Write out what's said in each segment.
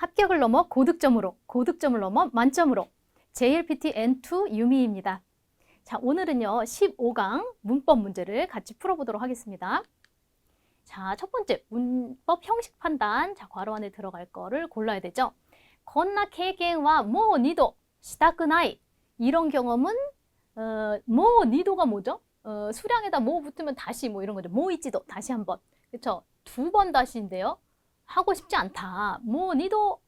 합격을 넘어 고득점으로, 고득점을 넘어 만점으로 JLPT N2 유미입니다. 자, 오늘은요. 15강 문법 문제를 같이 풀어보도록 하겠습니다. 자, 첫 번째 문법 형식 판단. 자, 괄호 안에 들어갈 거를 골라야 되죠. 건나 케이겐와 뭐 니도 시다크나이 이런 경험은 어, 뭐 니도가 뭐죠? 어, 수량에다 뭐 붙으면 다시 뭐 이런 거죠. 뭐 있지도 다시 한번. 그렇죠? 두 번 다시인데요. 하고 싶지 않다. 뭐 니도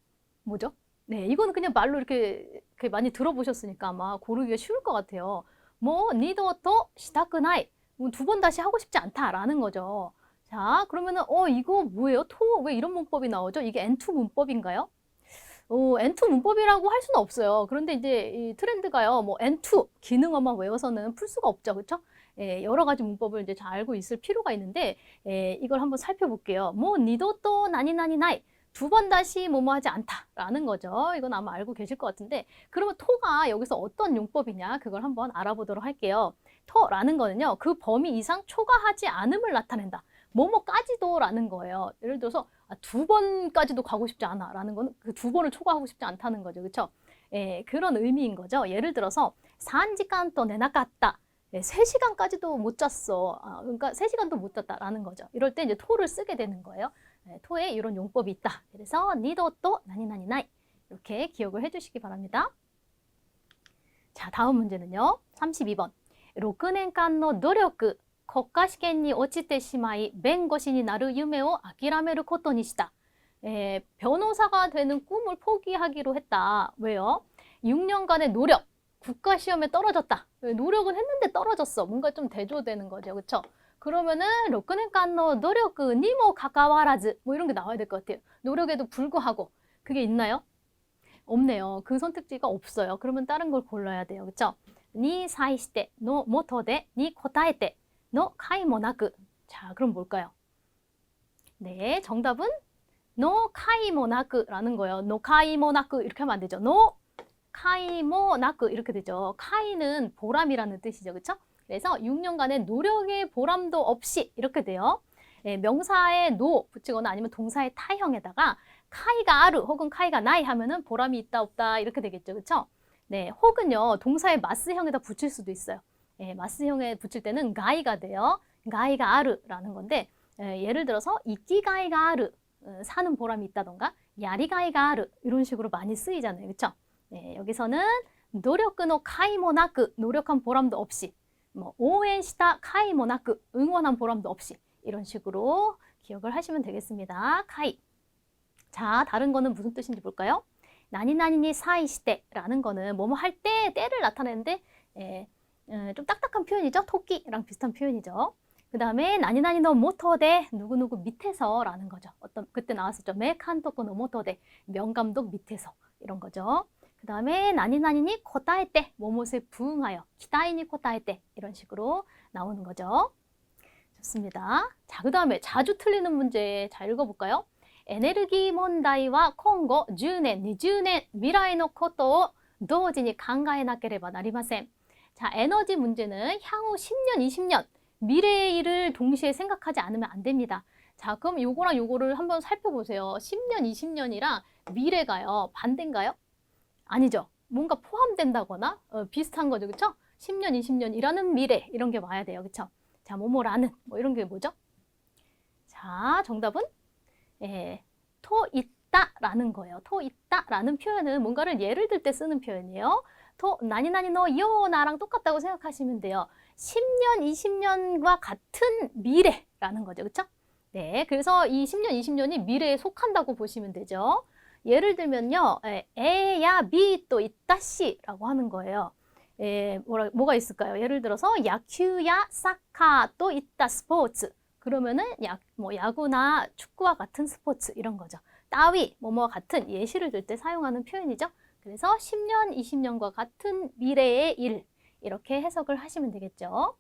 뭐죠? 네, 이거는 그냥 말로 이렇게, 이렇게 많이 들어보셨으니까 아마 고르기가 쉬울 것 같아요. 뭐 니도 또 시다크나이 두번 다시 하고 싶지 않다라는 거죠. 자, 그러면은 어 이거 뭐예요? 토 왜 이런 문법이 나오죠? 이게 N2 문법인가요? 어, N2 문법이라고 할 수는 없어요. 그런데 이제 이 트렌드가요. 뭐 N2 기능어만 외워서는 풀 수가 없죠. 그렇죠? 예, 여러 가지 문법을 이제 잘 알고 있을 필요가 있는데 예, 이걸 한번 살펴볼게요. 뭐 니도 또 나니 나니 나이 두 번 다시 뭐뭐 하지 않다라는 거죠. 이건 아마 알고 계실 것 같은데 그러면 토가 여기서 어떤 용법이냐 그걸 한번 알아보도록 할게요. 토라는 거는요. 그 범위 이상 초과하지 않음을 나타낸다. 뭐뭐까지도라는 거예요. 예를 들어서 아, 두 번까지도 가고 싶지 않아라는 거는 그 두 번을 초과하고 싶지 않다는 거죠. 그렇죠? 예, 그런 의미인 거죠. 예를 들어서 산지간 또 내나갔다. 예, 3시간까지도 못 잤어. 아, 그러니까 3시간도 못 잤다라는 거죠. 이럴 때 이제 토를 쓰게 되는 거예요. 예, 토에 이런 용법이 있다. 그래서 니도 또 나니나니나이 이렇게 기억을 해주시기 바랍니다. 자, 다음 문제는요. 32번. 6年間の努力国家試験に落ちてしまい弁護士になる夢を諦めることにした. 에, 변호사가 되는 꿈을 포기하기로 했다. 왜요? 6년간의 노력, 국가 시험에 떨어졌다. 왜? 노력은 했는데 떨어졌어. 뭔가 좀 대조되는 거죠. 그렇죠? 그러면은 6年間の努力にもかかわらず뭐 이런 게 나와야 될 것 같아요. 노력에도 불구하고 그게 있나요? 없네요. 그 선택지가 없어요. 그러면 다른 걸 골라야 돼요. 그렇죠? に際しての元でに答えての回もなく. 자, 그럼 뭘까요? 네, 정답은 no 카이모 나크라는 거예요. no 카이모 나크 이렇게 하면 안 되죠. no 카이모 나크 이렇게 되죠. 카이는 보람이라는 뜻이죠. 그렇죠? 그래서 6년간의 노력의 보람도 없이 이렇게 돼요. 예, 명사에 노 붙이거나 아니면 동사의 타형에다가 카이가 아르 혹은 카이가 나이 하면은 보람이 있다 없다 이렇게 되겠죠. 그렇죠? 네, 혹은요. 동사의 마스형에다 붙일 수도 있어요. 예, 마스형에 붙일 때는 가이가 돼요. 가이가 아르라는 건데 예, 예를 들어서 이끼가이가 아르 어, 사는 보람이 있다던가 야리가이가 아르 이런 식으로 많이 쓰이잖아요. 그렇죠? 예, 여기서는 노력노 카이모나크 노력한 보람도 없이 뭐 오엔시타 카이모나크 응원한 보람도 없이 이런 식으로 기억을 하시면 되겠습니다. 카이. 자, 다른 거는 무슨 뜻인지 볼까요? 나니나니니 사이시테라는 거는 뭐뭐 할 때 때를 나타내는데 예, 예, 좀 딱딱한 표현이죠. 토끼랑 비슷한 표현이죠. 그 다음에 나니나니 너 모토데 누구누구 밑에서라는 거죠. 어떤 그때 나왔었죠. 메칸토코 노 모토데 명감독 밑에서 이런 거죠. 그 다음에 나니나니니 코타에 때 뭐뭇에 부응하여 기다이니 코타에 때 이런 식으로 나오는 거죠. 좋습니다. 자, 그 다음에 자주 틀리는 문제 잘 읽어볼까요? 에너지 문제와今後 10년, 20년 미래의 ことを 同時に考えなければなりません. 자, 에너지 문제는 향후 10년, 20년 미래의 일을 동시에 생각하지 않으면 안 됩니다. 자, 그럼 요거랑 요거를 한번 살펴보세요. 10년, 20년이랑 미래가요. 반대인가요? 아니죠. 뭔가 포함된다거나 어, 비슷한 거죠. 그쵸? 10년, 20년이라는 미래 이런 게 와야 돼요. 그쵸? 자, 뭐뭐라는 뭐 이런 게 뭐죠? 자, 정답은 예, 토 있다라는 거예요. 토 있다라는 표현은 뭔가를 예를 들 때 쓰는 표현이에요. 토 나니 나니 너요 나랑 똑같다고 생각하시면 돼요. 10년, 20년과 같은 미래라는 거죠. 그렇죠? 네, 그래서 이 10년, 20년이 미래에 속한다고 보시면 되죠. 예를 들면요. 에, 에야 비또 있다시라고 하는 거예요. 에, 뭐라, 뭐가 있을까요? 예를 들어서 야큐야 사카 또 있다 스포츠 그러면은 야, 뭐 야구나 축구와 같은 스포츠 이런 거죠. 따위 뭐뭐 같은 예시를 들 때 사용하는 표현이죠. 그래서 10년, 20년과 같은 미래의 일 이렇게 해석을 하시면 되겠죠.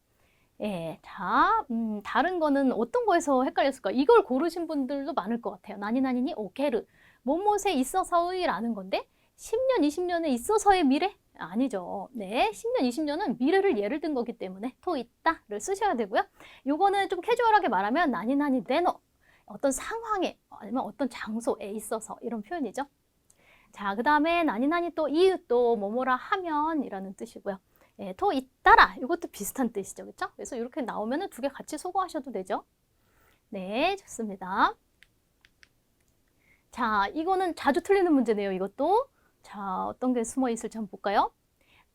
예, 자, 음, 다른 거는 어떤 거에서 헷갈렸을까? 이걸 고르신 분들도 많을 것 같아요. 나니나니니 오케르. 뭐뭇에 있어서의라는 건데 10년, 20년에 있어서의 미래? 아니죠. 네, 10년, 20년은 미래를 예를 든 거기 때문에 토 있다를 쓰셔야 되고요. 요거는 좀 캐주얼하게 말하면 나니 나니 네노. 어떤 상황에 아니면 어떤 장소에 있어서 이런 표현이죠. 자, 그 다음에 나니 나니 또 이웃도 뭐뭐라 하면 이라는 뜻이고요. 예, 또 잇따라 이것도 비슷한 뜻이죠. 그렇죠? 그래서 이렇게 나오면은 두 개 같이 소거하셔도 되죠. 네, 좋습니다. 자, 이거는 자주 틀리는 문제네요. 이것도. 자, 어떤 게 숨어 있을지 한번 볼까요?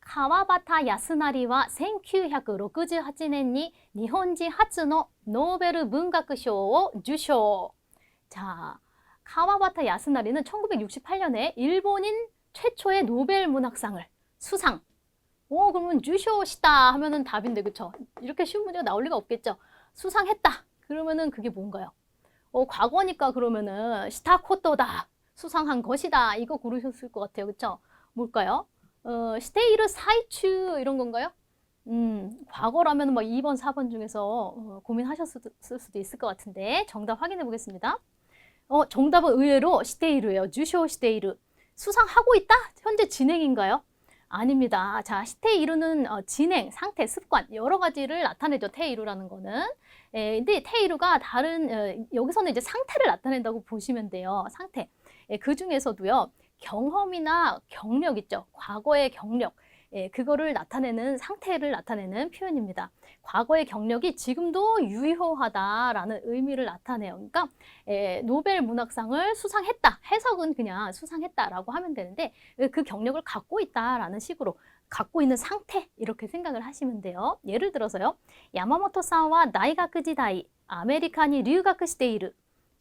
카와바타 야스나리와 1968年に日本人初のノーベル文学賞を受賞. 자, 카와바타 야스나리는 1968년에 일본인 최초의 노벨 문학상을 수상. 오, 그러면 주쇼시다 하면은 답인데, 그쵸? 이렇게 쉬운 문제가 나올 리가 없겠죠? 수상했다. 그러면은 그게 뭔가요? 어, 과거니까 그러면은 시타코토다. 수상한 것이다. 이거 고르셨을 것 같아요. 그쵸? 뭘까요? 어, 스테이르 사이추 이런 건가요? 음, 과거라면 뭐 2번, 4번 중에서 어, 고민하셨을 수도 있을 것 같은데 정답 확인해 보겠습니다. 어, 정답은 의외로 시테이르예요. 주쇼 시테이르. 수상하고 있다? 현재 진행인가요? 아닙니다. 자, 시테이루는 어, 진행, 상태, 습관 여러 가지를 나타내죠. 테이루라는 거는. 에, 근데 테이루가 다른 어, 여기서는 이제 상태를 나타낸다고 보시면 돼요. 상태. 예, 그 중에서도요. 경험이나 경력 있죠. 과거의 경력. 예, 그거를 나타내는 상태를 나타내는 표현입니다. 과거의 경력이 지금도 유효하다라는 의미를 나타내요. 그러니까 예, 노벨 문학상을 수상했다. 해석은 그냥 수상했다라고 하면 되는데 그 경력을 갖고 있다라는 식으로 갖고 있는 상태 이렇게 생각을 하시면 돼요. 예를 들어서요. 야마모토さんは 大学時代 아메리카니 류가크 시테이르.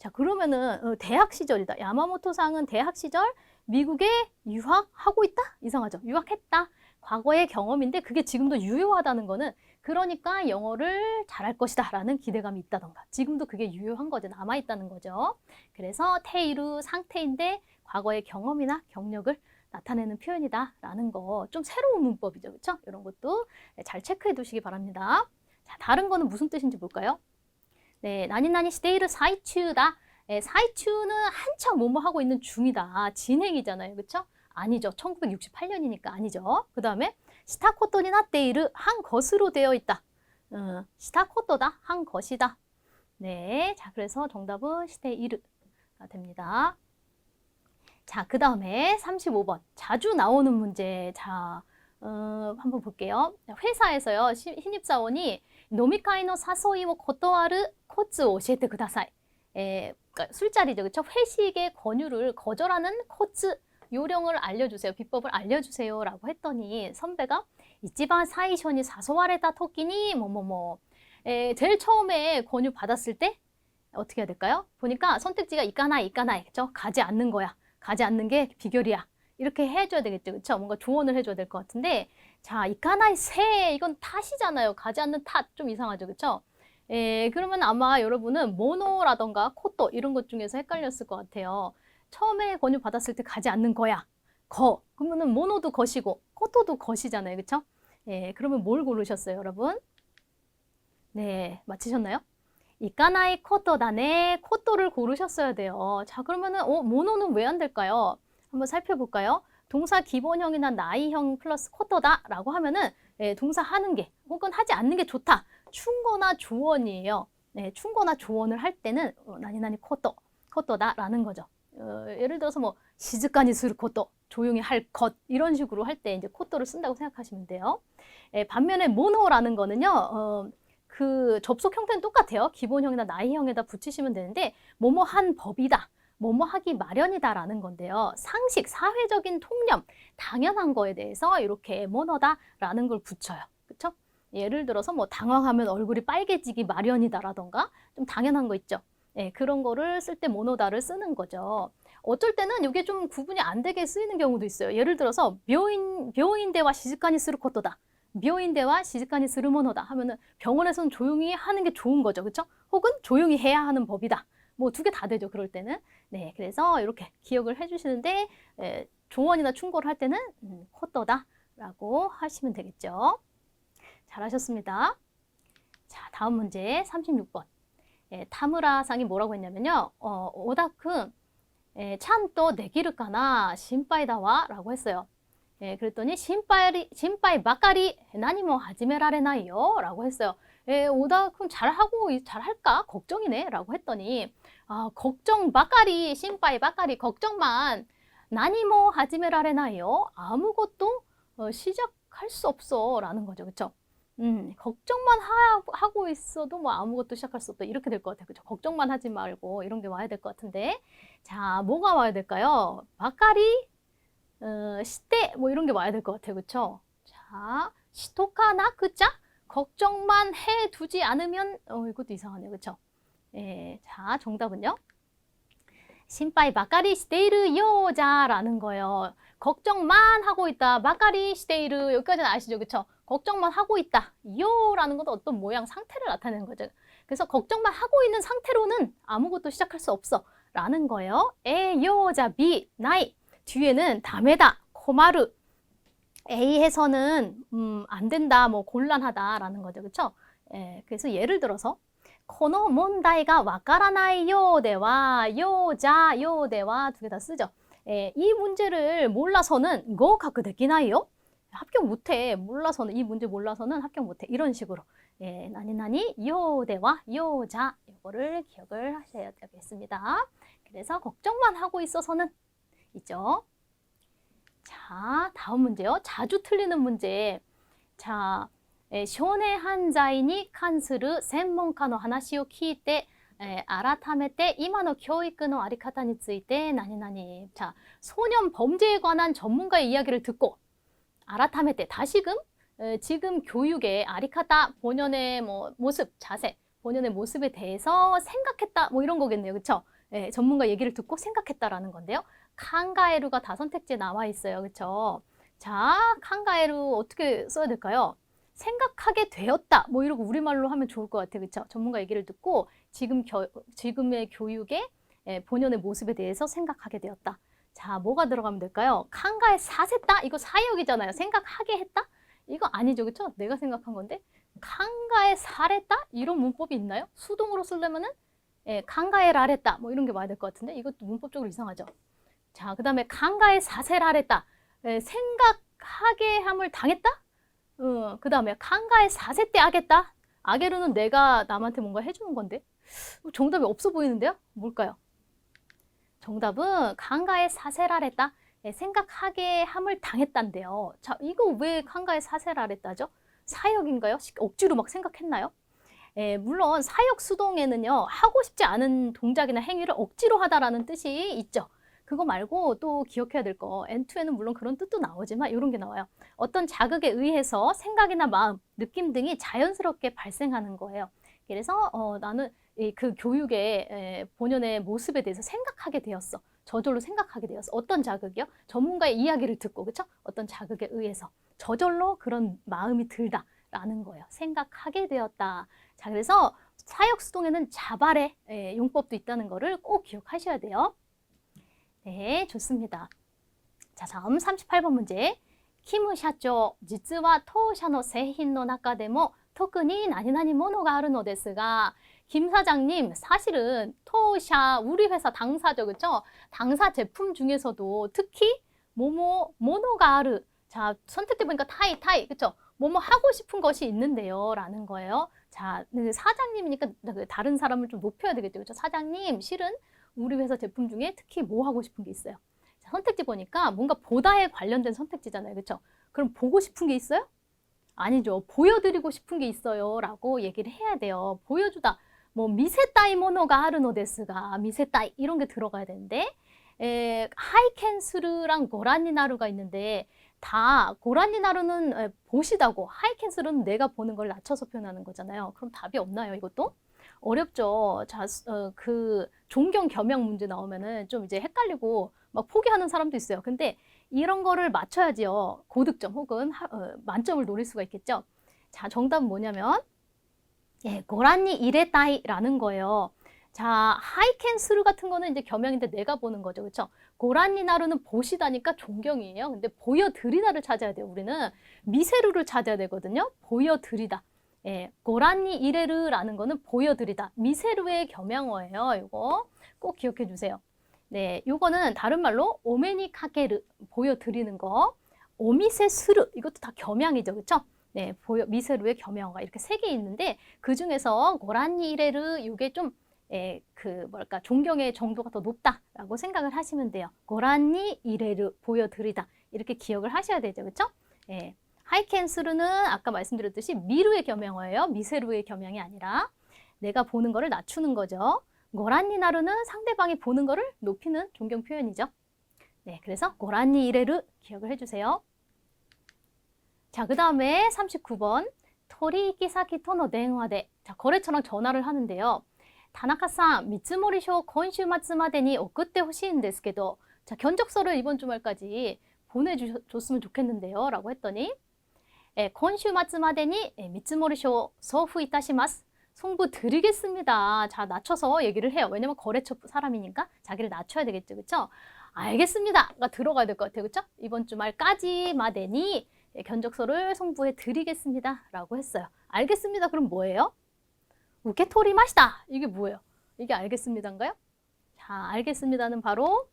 자, 그러면은 어, 대학 시절이다. 야마모토상은 대학 시절 미국에 유학하고 있다? 이상하죠. 유학했다. 과거의 경험인데 그게 지금도 유효하다는 거는 그러니까 영어를 잘할 것이다 라는 기대감이 있다던가 지금도 그게 유효한 거죠. 남아있다는 거죠. 그래서 테이루 상태인데 과거의 경험이나 경력을 나타내는 표현이다 라는 거 좀 새로운 문법이죠. 그렇죠? 이런 것도 잘 체크해 두시기 바랍니다. 자, 다른 거는 무슨 뜻인지 볼까요? 네, 나니나니 시테이르 사이추다. 네, 사이추는 한창 뭐뭐 하고 있는 중이다. 진행이잖아요. 그렇죠? 아니죠. 1968년이니까 아니죠. 그 다음에 시타코토니 나테이르 한 것으로 되어 있다. 어, 시타코토다. 한 것이다. 네. 자, 그래서 정답은 시테이르가 됩니다. 자, 그 다음에 35번. 자주 나오는 문제. 자, 어, 한번 볼게요. 회사에서요. 시- 신입사원이 노미카이노 사소이오 코토아르 코츠 오시에테 그다사이. 에, 그러니까 술자리죠. 그렇죠? 회식의 권유를 거절하는 코츠 요령을 알려주세요. 비법을 알려주세요. 라고 했더니 선배가 이치반 사이션이 사소와레다 토끼니 뭐뭐뭐 에, 제일 처음에 권유 받았을 때 어떻게 해야 될까요? 보니까 선택지가 이까나 이까나 겠죠 가지 않는 거야. 가지 않는 게 비결이야. 이렇게 해줘야 되겠죠. 그렇죠? 뭔가 조언을 해줘야 될 것 같은데 자, 이까나이 새 이건 탓이잖아요. 가지 않는 탓 좀 이상하죠. 그렇죠? 에, 그러면 아마 여러분은 모노라던가 코토 이런 것 중에서 헷갈렸을 것 같아요. 처음에 권유 받았을 때 가지 않는 거야. 거. 그러면은 모노도 것이고 코토도 것이잖아요. 그렇죠? 예, 그러면 뭘 고르셨어요, 여러분? 네, 맞히셨나요? 이까나이 코토다네. 코토를 고르셨어야 돼요. 자, 그러면은 어, 모노는 왜 안 될까요? 한번 살펴볼까요? 동사 기본형이나 나이형 플러스 코토다라고 하면은 예, 동사 하는 게 혹은 하지 않는 게 좋다. 충고나 조언이에요. 네, 충고나 조언을 할 때는 어, 나니나니 코토, 코토다라는 거죠. 어, 예를 들어서 뭐 시즈카니 스루 코토, 조용히 할 것 이런 식으로 할 때 이제 코토를 쓴다고 생각하시면 돼요. 예, 반면에 모노라는 거는요. 어, 그 접속 형태는 똑같아요. 기본형이나 나이형에다 붙이시면 되는데 뭐뭐 한 법이다. 뭐뭐 하기 마련이다라는 건데요. 상식, 사회적인 통념, 당연한 거에 대해서 이렇게 모노다라는 걸 붙여요. 예를 들어서 뭐 당황하면 얼굴이 빨개지기 마련이다라던가 좀 당연한 거 있죠. 예, 그런 거를 쓸 때 모노다를 쓰는 거죠. 어쩔 때는 이게 좀 구분이 안 되게 쓰이는 경우도 있어요. 예를 들어서 묘인 묘인대와 시즈카니 스루 코토다. 묘인대와 시즈카니 스루 모노다 하면은 병원에서는 조용히 하는 게 좋은 거죠. 그렇죠? 혹은 조용히 해야 하는 법이다. 뭐 두 개 다 되죠. 그럴 때는. 네, 그래서 이렇게 기억을 해 주시는데 예, 조언이나 충고를 할 때는 음, 코토다라고 하시면 되겠죠. 잘하셨습니다. 자, 다음 문제 36번. 예, 타무라상이 뭐라고 했냐면요. 어, 오다쿤, 예, 찬또 내기르까나 심빠이다와 라고 했어요. 예, 그랬더니 심빠이, 심빠이 바까리 나니모 하지메라레나이요 라고 했어요. 예, 오다쿤 잘하고 잘할까? 걱정이네 라고 했더니 아, 걱정 바까리 심빠이 바까리 걱정만 나니모 하지메라레나요. 아무것도 어, 시작할 수 없어라는 거죠. 그렇죠? 음, 걱정만 하, 하고 있어도 뭐 아무것도 시작할 수 없다. 이렇게 될 것 같아요. 그죠? 걱정만 하지 말고 이런 게 와야 될 것 같은데. 자, 뭐가 와야 될까요? 바까리, 어, 시대, 뭐 이런 게 와야 될 것 같아요. 그쵸? 자, 시토카나, 그자? 걱정만 해 두지 않으면, 어, 이것도 이상하네요. 그쵸? 예, 자, 정답은요? 신빠이 바까리 시테이르 요자라는 거예요. 걱정만 하고 있다. 바까리 시테이르 여기까지는 아시죠? 그쵸? 걱정만 하고 있다. 요라는 것도 어떤 모양 상태를 나타내는 거죠. 그래서 걱정만 하고 있는 상태로는 아무것도 시작할 수 없어. 라는 거예요. 에, 요자, 비, 나이. 뒤에는 다메다, 코마르. A에서는 음, 안 된다, 뭐 곤란하다라는 거죠. 그쵸? 예, 그래서 예를 들어서 この問題がわからないようでは、ようじゃ、ようでは두 개 다 쓰죠. 예, 이 문제를 몰라서는 合格できないよ. 합격 못해. 몰라서는 이 문제 몰라서는 합격 못해. 이런 식으로. 예, 나니나니 요대와 요자 이거를 기억을 하셔야 되겠습니다. 그래서 걱정만 하고 있어서는 있죠. 자, 다음 문제요. 자주 틀리는 문제. 자, えー少年犯罪に関する専門家の話を聞いて、 えー改めて今の教育のあり方について何々 자, 소년 범죄에 관한 전문가의 이야기를 듣고 改めて 다시금 에, 지금 교육의 아리카타 본연의 뭐 모습, 자세, 본연의 모습에 대해서 생각했다 뭐 이런 거겠네요. 그렇죠? 예, 전문가 얘기를 듣고 생각했다라는 건데요. 칸가에루가 다 선택지에 나와 있어요. 그렇죠? 자, 칸가에루 어떻게 써야 될까요? 생각하게 되었다. 뭐 이러고 우리말로 하면 좋을 것 같아요. 그렇죠? 전문가 얘기를 듣고 지금 겨, 지금의 교육의 예, 본연의 모습에 대해서 생각하게 되었다. 자, 뭐가 들어가면 될까요? 칸가에 사세다? 이거 사역이잖아요. 생각하게 했다? 이거 아니죠. 그렇죠? 내가 생각한 건데 칸가에 사랬다? 이런 문법이 있나요? 수동으로 쓰려면은 예, 칸가에 라랬다. 뭐 이런 게 와야 될 것 같은데 이것도 문법적으로 이상하죠. 자, 그 다음에 칸가에 사세라랬다. 예, 생각하게 함을 당했다? 어, 그 다음에 칸가에 4세 때 하겠다? 아게루는 내가 남한테 뭔가 해주는 건데? 정답이 없어 보이는데요? 뭘까요? 정답은 칸가에 사세라랬다? 예, 생각하게 함을 당했단데요. 자, 이거 왜 칸가에 사세라랬다죠? 사역인가요? 시- 억지로 막 생각했나요? 예, 물론 사역 수동에는요, 하고 싶지 않은 동작이나 행위를 억지로 하다라는 뜻이 있죠. 그거 말고 또 기억해야 될 거, N2에는 물론 그런 뜻도 나오지만 이런 게 나와요. 어떤 자극에 의해서 생각이나 마음, 느낌 등이 자연스럽게 발생하는 거예요. 그래서 어, 나는 이 그 교육의 에, 본연의 모습에 대해서 생각하게 되었어. 저절로 생각하게 되었어. 어떤 자극이요? 전문가의 이야기를 듣고, 그쵸? 어떤 자극에 의해서 저절로 그런 마음이 들다라는 거예요. 생각하게 되었다. 자, 그래서 사역 수동에는 자발의 에, 용법도 있다는 거를 꼭 기억하셔야 돼요. 네, 좋습니다. 자, 다음 38번 문제. キム社長、実は当社の製品の中でも 特に何々ものがあるのですが、김 사장님, 사실은 토샤 우리 회사 당사죠, 그렇죠? 당사 제품 중에서도 특히 뭐뭐 모노가 아르. 자, 선택해 보니까 타이 타이, 그렇죠? 뭐뭐 하고 싶은 것이 있는데요라는 거예요. 자, 그 사장님이니까 그 다른 사람을 좀 높여야 되겠죠, 그렇죠? 사장님, 실은 우리 회사 제품 중에 특히 뭐 하고 싶은 게 있어요. 자, 선택지 보니까 뭔가 보다에 관련된 선택지잖아요, 그렇죠? 그럼 보고 싶은 게 있어요? 아니죠. 보여드리고 싶은 게 있어요. 라고 얘기를 해야 돼요. 보여주다. 뭐, 미세따이 모노가 하르노 데스가, 미세따이, 이런 게 들어가야 되는데, 에, 하이캔스르랑 고라니나루가 있는데, 다, 고라니나루는 에, 보시다고, 하이캔스르는 내가 보는 걸 낮춰서 표현하는 거잖아요. 그럼 답이 없나요, 이것도? 어렵죠. 자, 수- 어, 그, 존경 겸양 문제 나오면은 좀 이제 헷갈리고, 막 포기하는 사람도 있어요. 근데 이런 거를 맞춰야지요. 고득점 혹은 하- 어, 만점을 노릴 수가 있겠죠. 자, 정답은 뭐냐면 예, 고란니 이레따이라는 거예요. 자, 하이캔스루 같은 거는 이제 겸양인데 내가 보는 거죠. 그렇죠? 고란니 나루는 보시다니까 존경이에요. 근데 보여드리다를 찾아야 돼요. 우리는 미세루를 찾아야 되거든요. 보여드리다. 예, 고란니 이레르라는 거는 보여드리다. 미세루의 겸양어예요. 이거 꼭 기억해 주세요. 네, 요거는 다른 말로 오메니 카게르 보여드리는 거, 오미세 스르 이것도 다 겸양이죠, 그렇죠? 네, 보여 미세루의 겸양어가 이렇게 세 개 있는데 그 중에서 고란니 이레르 이게 좀 예, 그 뭐랄까 존경의 정도가 더 높다라고 생각을 하시면 돼요. 고란니 이레르 보여드리다 이렇게 기억을 하셔야 되죠, 그렇죠? 예, 하이켄스르는 아까 말씀드렸듯이 미루의 겸양어예요. 미세루의 겸양이 아니라 내가 보는 거를 낮추는 거죠. 고란니 나루는 상대방이 보는 것을 높이는 존경 표현이죠. 네, 그래서 고란니 이레루 기억을 해주세요. 자, 그 다음에 39번 토리이키사키 토노 댕화데 자, 거래처랑 전화를 하는데요. 다나카상 미츠모리쇼 건슈마츠마데니 오그때 호시인데스게도 자, 견적서를 이번 주말까지 보내주셨으면 좋겠는데요. 라고 했더니 건슈마츠마데니 미츠모리쇼 소후이타시마스 송부 드리겠습니다. 자, 낮춰서 얘기를 해요. 왜냐면 거래처 사람이니까 자기를 낮춰야 되겠죠. 그쵸? 알겠습니다가 들어가야 될 것 같아요. 그쵸? 이번 주말까지 마데니 예, 견적서를 송부해 드리겠습니다. 라고 했어요. 알겠습니다. 그럼 뭐예요? 우케토리 마시다. 이게 뭐예요? 이게 알겠습니다인가요? 자, 알겠습니다는 바로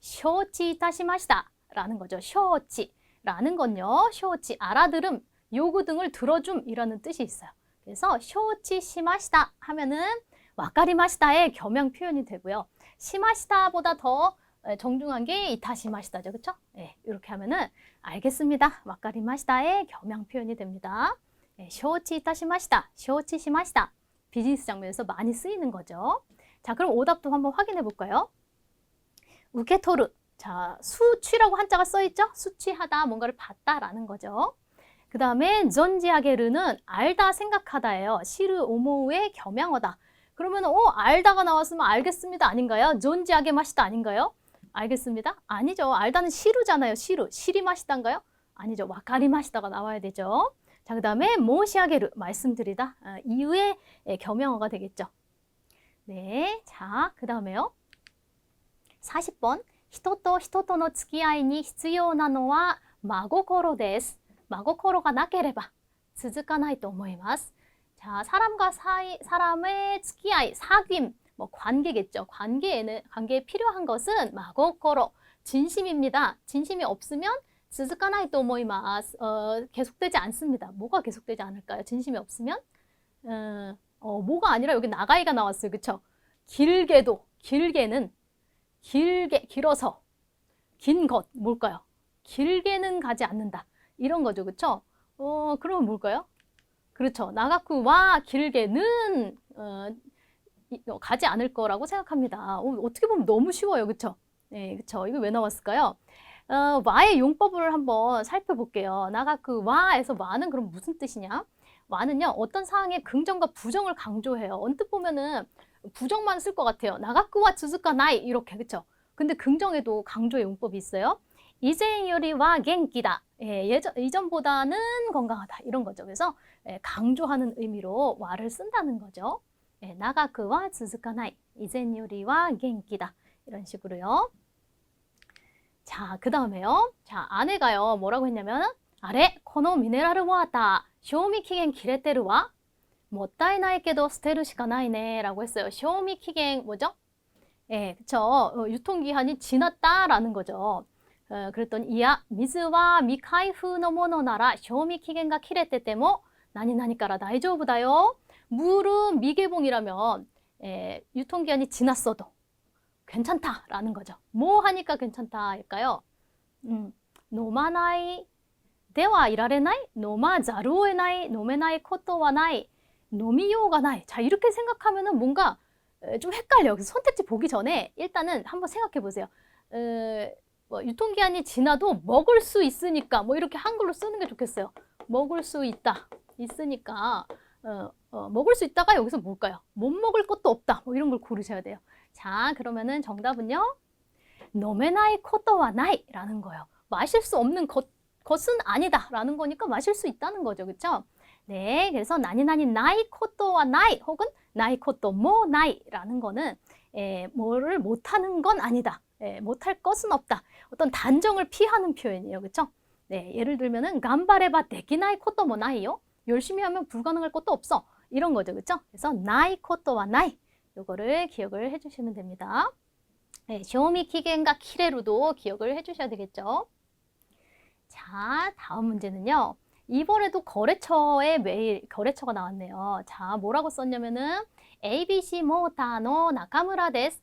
쇼치 이타시 마시다. 라는 거죠. 쇼치. 라는 건요. 쇼치. 알아들음, 요구 등을 들어줌 이라는 뜻이 있어요. 그래서 쇼치 시마시다 하면은 와까리 마시다의 겸양 표현이 되고요. 시마시다보다 더 정중한 게 이타시 마시다죠. 그렇죠? 네, 이렇게 하면은 알겠습니다. 와까리 마시다의 겸양 표현이 됩니다. 네, 쇼치 이타시 마시다. 쇼치 시마시다. 비즈니스 장면에서 많이 쓰이는 거죠. 자, 그럼 오답도 한번 확인해 볼까요? 우케토르. 자, 수취라고 한자가 써 있죠? 수취하다, 뭔가를 받다라는 거죠. 그 다음에 전지하게르는 알다 생각하다예요. 시르 오모우의 겸양어다. 그러면 어 알다가 나왔으면 알겠습니다 아닌가요? 존지하게 마시다 아닌가요? 알겠습니다? 아니죠. 알다는 시루잖아요. 시루. 시리 마시다인가요? 아니죠. 와카리 마시다가 나와야 되죠. 자, 그 다음에 모시하게르 말씀드리다. 아, 이후에 예, 겸양어가 되겠죠. 네. 자, 그 다음에요. 40번. 人と人との付き合いに必要なのは真心です。 마고코로 가 나케레바 스즈카나이 또 모이마스. 자, 사람과 사이 사람의 스키아이 사귐 뭐 관계겠죠. 관계에는 관계에 필요한 것은 마고코로 진심입니다. 진심이 없으면 스즈카나이 또 모이마스. 어, 계속되지 않습니다. 뭐가 계속되지 않을까요? 진심이 없으면 어, 어 뭐가 아니라 여기 나가이가 나왔어요. 그렇죠? 길게도 길게는 길게 길어서 긴 것 뭘까요? 길게는 가지 않는다. 이런 거죠. 그쵸? 어, 그러면 뭘까요? 그렇죠. 나가쿠와 길게는 어, 이, 어, 가지 않을 거라고 생각합니다. 어, 어떻게 보면 너무 쉬워요. 그쵸? 네, 그쵸. 이거 왜 나왔을까요? 어, 와의 용법을 한번 살펴볼게요. 나가쿠 와에서 와는 그럼 무슨 뜻이냐? 와는요, 어떤 상황의 긍정과 부정을 강조해요. 언뜻 보면은 부정만 쓸 것 같아요. 나가쿠와 주즈카 나이 이렇게 그쵸? 근데 긍정에도 강조의 용법이 있어요. 이제 요리와 갱기다. 예, 예전, 이전보다는 건강하다. 이런 거죠. 그래서 예, 강조하는 의미로 와를 쓴다는 거죠. 예, 나가그와 즈즈카나이. 이제 요리와 갱기다. 이런 식으로요. 자, 그 다음에요. 자, 아내가요. 뭐라고 했냐면, 아래, 코노 미네랄을 모았다. 쇼미키겐 기레테르와 못다이나이께도 스테르 시가나이네. 라고 했어요. 쇼미키겐 뭐죠? 예, 그쵸. 어, 유통기한이 지났다라는 거죠. 어, 그랬더니 이야 미즈와 미카이프 노모노 나라 쇼미 키겐가 키레테테모 나니나니까라 다이조부다요. 물은 미개봉이라면 예, 유통기한이 지났어도 괜찮다라는 거죠. 뭐 하니까 괜찮다일까요? 음, 노마나이 대와 이라레나이 노마 자루에나이 노메나이 코토와나이 노미요가 나이 자 이렇게 생각하면은 뭔가 좀 헷갈려요. 선택지 보기 전에 일단은 한번 생각해 보세요. 에, 뭐 유통기한이 지나도 먹을 수 있으니까 뭐 이렇게 한글로 쓰는 게 좋겠어요. 먹을 수 있다. 있으니까 어, 어, 먹을 수 있다가 여기서 뭘까요? 못 먹을 것도 없다. 뭐 이런 걸 고르셔야 돼요. 자, 그러면은 정답은요. 노메나이 코토와 나이라는 거예요. 마실 수 없는 것, 것은 아니다라는 거니까 마실 수 있다는 거죠. 그렇죠? 네, 그래서 나니나니 나이 코토와 나이 혹은 나이 코토 모 나이라는 거는 에, 뭐를 못하는 건 아니다. 네, 못할 것은 없다. 어떤 단정을 피하는 표현이에요. 그렇죠? 네, 예를 들면은 간발해봐 내기나이 코또 뭐 나이요? 열심히 하면 불가능할 것도 없어. 이런 거죠. 그렇죠? 그래서 나이 코또와 나이 요거를 기억을 해 주시면 됩니다. 네, 쇼미 키겐과 키레루도 기억을 해 주셔야 되겠죠. 자, 다음 문제는요. 이번에도 거래처의 메일, 거래처가 나왔네요. 자, 뭐라고 썼냐면은 ABC 모타노 나카무라 데스.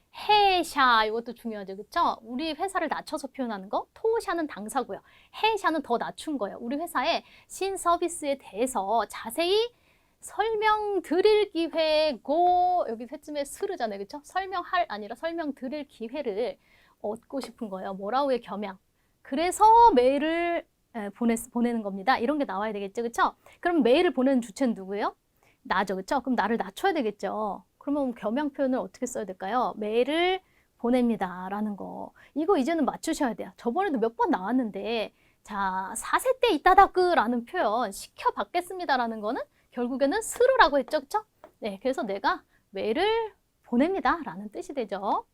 해샤 이것도 중요하죠. 그쵸? 우리 회사를 낮춰서 표현하는 거 토샤는 당사고요. 해샤는 더 낮춘 거예요. 우리 회사의 신 서비스에 대해서 자세히 설명드릴 기회고 여기 셋쯤에 스르잖아요. 그쵸? 설명할 아니라 설명드릴 기회를 얻고 싶은 거예요. 뭐라고의 겸양. 그래서 메일을 에, 보내, 보내는 겁니다. 이런 게 나와야 되겠죠. 그쵸? 그럼 메일을 보내는 주체는 누구예요? 나죠. 그쵸? 그럼 나를 낮춰야 되겠죠. 그러면 겸양 표현을 어떻게 써야 될까요? 메일을 보냅니다. 라는 거. 이거 이제는 맞추셔야 돼요. 저번에도 몇 번 나왔는데, 자, 4세 때 이따다그 라는 표현, 시켜받겠습니다. 라는 거는 결국에는 스르라고 했죠. 그쵸? 네. 그래서 내가 메일을 보냅니다. 라는 뜻이 되죠.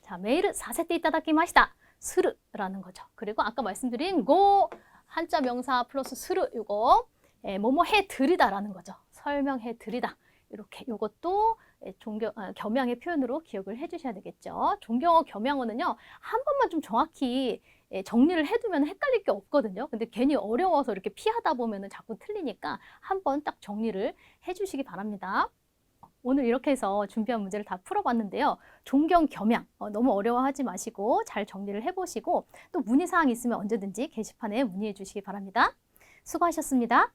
자, 메일을 4세 때 이따다키 마시다. 스르라는 거죠. 그리고 아까 말씀드린 고 한자 명사 플러스 스르 이거 예, 뭐뭐 해 드리다 라는 거죠. 설명해 드리다. 이렇게 이것도 예, 존경 아, 겸양의 표현으로 기억을 해 주셔야 되겠죠. 존경어 겸양어는요. 한 번만 좀 정확히 예, 정리를 해두면 헷갈릴 게 없거든요. 근데 괜히 어려워서 이렇게 피하다 보면은 자꾸 틀리니까 한 번 딱 정리를 해 주시기 바랍니다. 오늘 이렇게 해서 준비한 문제를 다 풀어봤는데요. 존경, 겸양 어, 너무 어려워하지 마시고 잘 정리를 해보시고 또 문의사항 있으면 언제든지 게시판에 문의해 주시기 바랍니다. 수고하셨습니다.